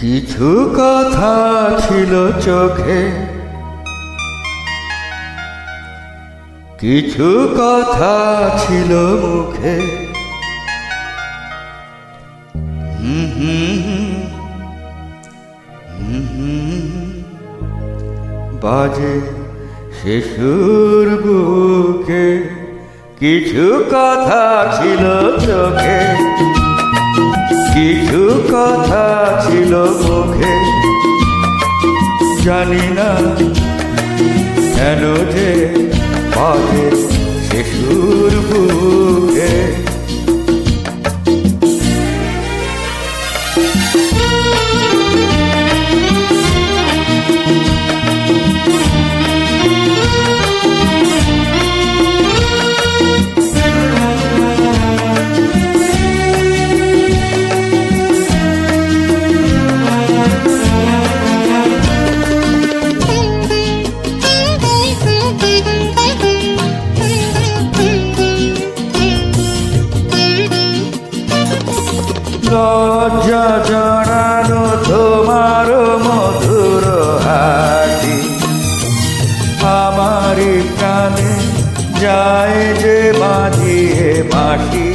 কিছু কথা ছিল চোখে। কিছু কথা ছিল মুখে। বাজে শিশুর বুকে। কিছু কথা ছিল চোখে। কিছু কথা ছিল মুখে জানি না কেন যে বাজে শিশুর লজ্জা জড়ানো তোমার মধুর হাসি। আমার কানে যায় যে বাঁধিয়ে মাটি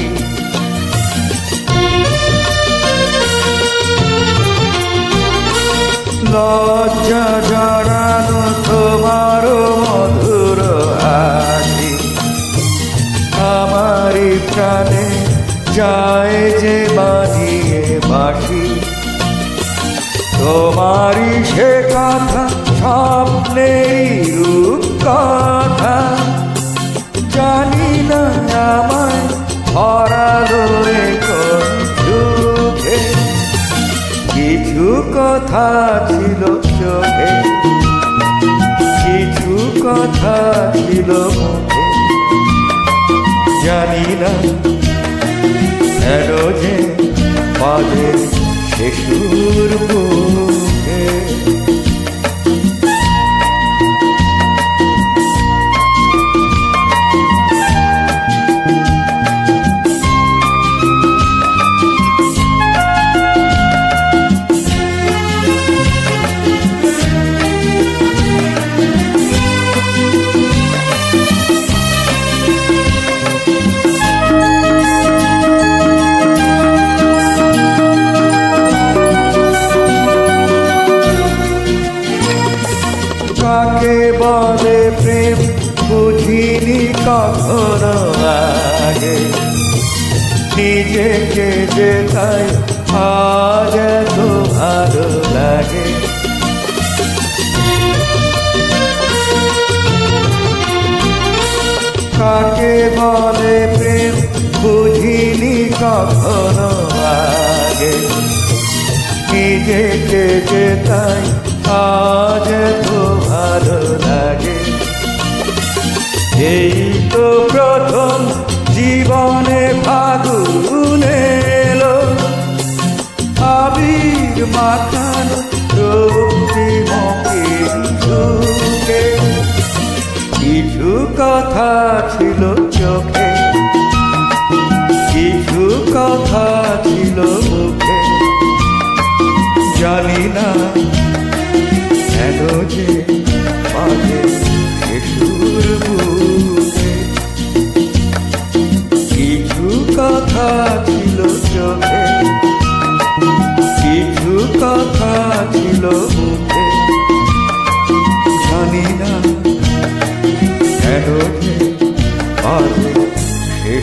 লজ্জা যায় যে বাজিয়ে বাসি তোমারই সে কথা স্বপ্নেরই রূপ কথা। জানি না আমায় হরালো সুখে কিছু কথা ছিল চোখে, কিছু কথা ছিল মুখে। জানি না বুকে কাকে বলে প্রেম? বুঝিনি কখনো আগে। নিজেকে যে তাই আজ এত ভালো লাগে। কাকে বলে প্রেম? বুঝিনি কখনো আগে। নিজেকে যে তাই আজ ভালো লাগে। এই তো প্রথম জীবনে ফাগুন এলো। আবির মাখানো রক্তি মকির কিছু কথা ছিল চোখে, কিছু কথা ছিল মুখে। জানি না কেন যে কথা ছিল চোখে। কিছু কথা ছিল মুখে। জানি না কেন বুকে